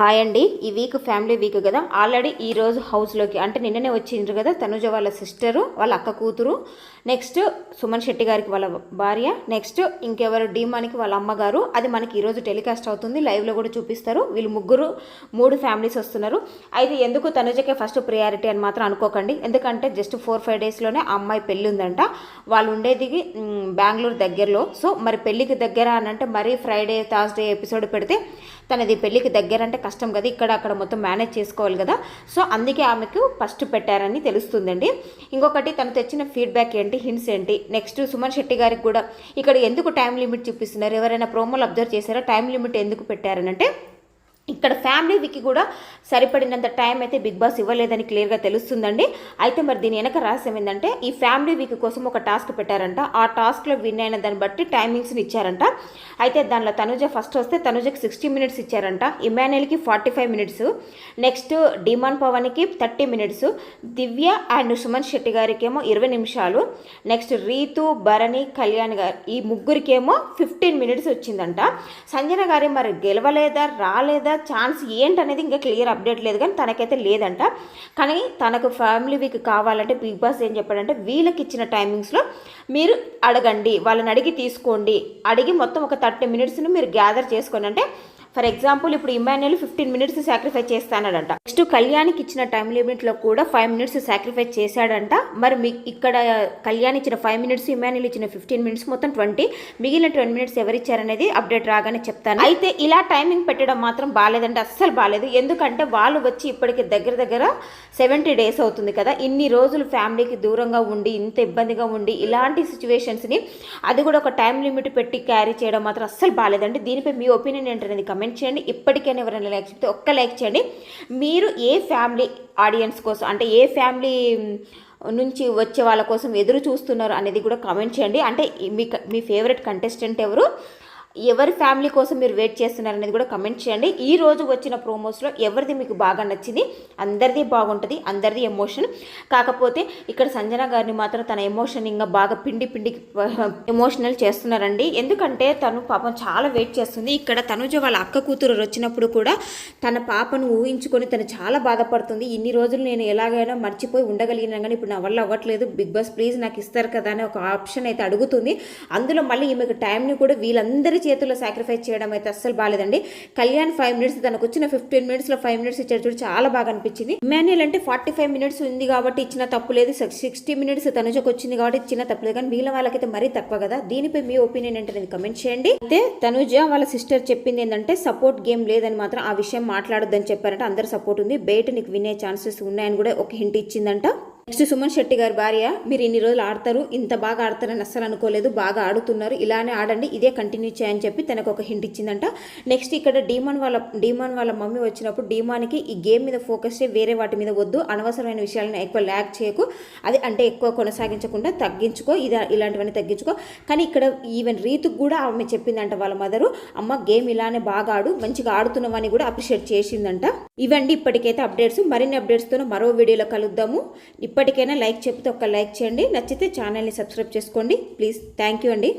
Hi అండి. ఈ week family week కదా. ఆల్రెడీ ఈ రోజు హౌస్లోకి అంటే నిన్ననే వచ్చిండ్రు కదా తనుజ వాళ్ళ సిస్టరు వాళ్ళ అక్క కూతురు. నెక్స్ట్ సుమన్ శెట్టి గారికి వాళ్ళ భార్య. నెక్స్ట్ ఇంకెవరు? డీమానికి వాళ్ళ అమ్మగారు. అది మనకి ఈరోజు టెలికాస్ట్ అవుతుంది. లైవ్లో కూడా చూపిస్తారు. వీళ్ళు ముగ్గురు మూడు ఫ్యామిలీస్ వస్తున్నారు. అయితే ఎందుకు తనుజకే ఫస్ట్ ప్రియారిటీ అని మాత్రం అనుకోకండి. ఎందుకంటే జస్ట్ ఫోర్ ఫైవ్ డేస్లోనే ఆ అమ్మాయి పెళ్ళి ఉందంట. వాళ్ళు ఉండేది బెంగళూరు దగ్గరలో. సో మరి పెళ్ళికి దగ్గర అని అంటే మరీ ఫ్రైడే థర్స్డే ఎపిసోడ్ పెడితే తనది పెళ్ళికి దగ్గర అంటే కష్టం కదా ఇక్కడ అక్కడ మొత్తం మేనేజ్ చేసుకోవాలి కదా. సో అందుకే ఆమెకు ఫస్ట్ పెట్టారని తెలుస్తుందండి. ఇంకొకటి తను తెచ్చిన ఫీడ్బ్యాక్ ఏంటి హింట్స్ ఏంటి? నెక్స్ట్ సుమన్ శెట్టి గారికి కూడా ఇక్కడ ఎందుకు టైం లిమిట్ చూపిస్తున్నారు? ఎవరైనా ప్రోమోలు అబ్జర్వ్ చేశారా? టైం లిమిట్ ఎందుకు పెట్టారనంటే ఇక్కడ ఫ్యామిలీకి కూడా సరిపడినంత టైం అయితే బిగ్ బాస్ ఇవ్వలేదని క్లియర్గా తెలుస్తుందండి. అయితే మరి దీని వెనక రహస్యం ఏంటంటే ఈ ఫ్యామిలీ వీక్ కోసం ఒక టాస్క్ పెట్టారంట. ఆ టాస్క్లో విన్ అయిన దాన్ని బట్టి టైమింగ్స్ని ఇచ్చారంట. అయితే దానిలో తనుజ ఫస్ట్ వస్తే తనుజకి సిక్స్టీ మినిట్స్ ఇచ్చారంట. ఇమానుయల్కి forty five minutes next Demon పవన్కి thirty minutes Divya and Suman Shetty గారికి ఏమో ఇరవై నిమిషాలు. నెక్స్ట్ రీతు భరణి కళ్యాణ్ గారు ఈ ముగ్గురికేమో ఫిఫ్టీన్ మినిట్స్ వచ్చిందంట. సంజన గారి మరి గెలవలేదా రాలేదా ఛాన్స్ ఏంటనేది ఇంకా క్లియర్ అప్డేట్ లేదు కానీ తనకైతే లేదంట. కానీ తనకు ఫ్యామిలీ వీక్ కావాలంటే బిగ్ బాస్ ఏం చెప్పాడంటే వీళ్ళకి ఇచ్చిన టైమింగ్స్లో మీరు అడగండి వాళ్ళని అడిగి తీసుకోండి. అడిగి మొత్తం ఒక థర్టీ మినిట్స్ని మీరు గ్యాదర్ చేసుకోండి. అంటే ఫర్ ఎగ్జాంపుల్ ఇప్పుడు ఇమాన్యుల్ ఫిఫ్టీన్ మినిట్స్ సాక్రిఫైస్ చేస్తానడంట. నెక్స్ట్ కళ్యాణ్కి ఇచ్చిన టైం లిమిట్లో కూడా ఫైవ్ మినిట్స్ సాక్రిఫైస్ చేశాడంట. మరి మీ ఇక్కడ కళ్యాణ్ ఇచ్చిన ఫైవ్ మినిట్స్ ఇమాన్యుల్ ఇచ్చిన ఫిఫ్టీన్ మినిట్స్ మొత్తం ట్వంటీ. మిగిలిన ట్వంటీ మినిట్స్ ఎవరు ఇచ్చారనేది అప్డేట్ రాగానే చెప్తాను. అయితే ఇలా టైమింగ్ పెట్టడం మాత్రం బాగాలేదంటే అస్సలు బాగాలేదు ఎందుకంటే వాళ్ళు వచ్చి ఇప్పటికి దగ్గర దగ్గర సెవెంటీ డేస్ అవుతుంది కదా. ఇన్ని రోజులు ఫ్యామిలీకి దూరంగా ఉండి ఇంత ఇబ్బందిగా ఉండి ఇలాంటి సిచ్యువేషన్స్ని అది కూడా ఒక టైం లిమిట్ పెట్టి క్యారీ చేయడం మాత్రం అస్సలు బాగాలేదండి దీనిపై మీ ఒపీనియన్ ఏంటనేది కమెంట్ చేయండి. ఇప్పటికైనా ఎవరైనా లైక్ చెప్తే ఒక్క లైక్ చేయండి. మీరు ఏ ఫ్యామిలీ ఆడియన్స్ కోసం అంటే ఏ ఫ్యామిలీ నుంచి వచ్చే వాళ్ళ కోసం ఎదురు చూస్తున్నారు అనేది కూడా కామెంట్ చేయండి. అంటే మీ మీ ఫేవరెట్ కంటెస్టెంట్ ఎవరు? ఎవరి ఫ్యామిలీ కోసం మీరు వెయిట్ చేస్తున్నారు అనేది కూడా కమెంట్ చేయండి. ఈ రోజు వచ్చిన ప్రోమోస్లో ఎవరిది మీకు బాగా నచ్చింది? అందరిది బాగుంటుంది అందరిది ఎమోషన్ కాకపోతే ఇక్కడ సంజన గారిని మాత్రం తన ఎమోషన్ ఇంకా బాగా పిండి పిండి ఎమోషనల్ చేస్తున్నారండి. ఎందుకంటే తను పాపం చాలా వెయిట్ చేస్తుంది. ఇక్కడ తనుజ వాళ్ళ అక్క కూతురు వచ్చినప్పుడు కూడా తన పాపను ఊహించుకొని తను చాలా బాధపడుతుంది. ఇన్ని రోజులు నేను ఎలాగైనా మర్చిపోయి ఉండగలిగినా కానీ ఇప్పుడు నా వల్ల అవ్వట్లేదు. బిగ్ బాస్ ప్లీజ్ నాకు ఇస్తారు కదా అని ఒక ఆప్షన్ అయితే అడుగుతుంది. అందులో మళ్ళీ ఈమెకు టైంని కూడా వీళ్ళందరి చేతుల్లో సాక్రిఫైస్ చేయడం అయితే అస్సలు బాగాలేదండి కళ్యాణ్ ఫైవ్ మినిట్స్ తనకు వచ్చిన ఫిఫ్టీన్ మినిట్స్లో ఫైవ్ మినిట్స్ ఇచ్చారు చూడు చాలా బాగా అనిపించింది. మాన్యుల్ అంటే ఫార్టీ ఫైవ్ మినిట్స్ ఉంది కాబట్టి ఇచ్చిన తప్పు లేదు. సిక్స్టీ మినిట్స్ తనుజకు వచ్చింది కాబట్టి ఇచ్చిన తప్పు లేదు. కానీ మిగిలిన వాళ్ళకైతే మరీ తక్కువ కదా. దీనిపై మీ ఒపీనియన్ ఏంటనేది కమెంట్ చేయండి. అయితే తనుజ వాళ్ళ సిస్టర్ చెప్పింది ఏంటంటే సపోర్ట్ గేమ్ లేదని మాత్రం ఆ విషయం మాట్లాడొద్దని చెప్పారంటే. అందరు సపోర్ట్ ఉంది. బయట నీకు వినే ఛాన్సెస్ ఉన్నాయని కూడా ఒక హింట్ ఇచ్చిందంట. నెక్స్ట్ సుమన్ శెట్టి గారి భార్య మీరు ఇన్ని రోజులు ఆడతారు ఇంత బాగా ఆడతారని అస్సలు అనుకోలేదు బాగా ఆడుతున్నారు ఇలానే ఆడండి ఇదే కంటిన్యూ చేయని చెప్పి తనకు ఒక హింట్ ఇచ్చిందంట. నెక్స్ట్ ఇక్కడ డీమాన్ వాళ్ళ డీమాన్ వాళ్ళ మమ్మీ వచ్చినప్పుడు డీమాన్కి ఈ గేమ్ మీద ఫోకస్ చేయి వేరే వాటి మీద వద్దు అనవసరమైన విషయాలను ఎక్కువ ల్యాక్ చేయకు అది అంటే ఎక్కువ కొనసాగించకుండా తగ్గించుకో ఇది ఇలాంటివన్నీ తగ్గించుకో. కానీ ఇక్కడ ఈవెన్ రీతుకు కూడా ఆమె చెప్పిందంట వాళ్ళ మదరు అమ్మ గేమ్ ఇలానే బాగా ఆడు మంచిగా ఆడుతున్నామని కూడా అప్రిషియేట్ చేసిందంట. ఇవండి ఇప్పటికైతే అప్డేట్స్ మరిన్ని అప్డేట్స్తో మరో వీడియోలో కలుద్దాము. ఇప్పటికైనా లైక్ చెప్తే ఒక లైక్ చేయండి. నచ్చితే ఛానల్ని సబ్స్క్రైబ్ చేసుకోండి. ప్లీజ్ థ్యాంక్ యూ అండి.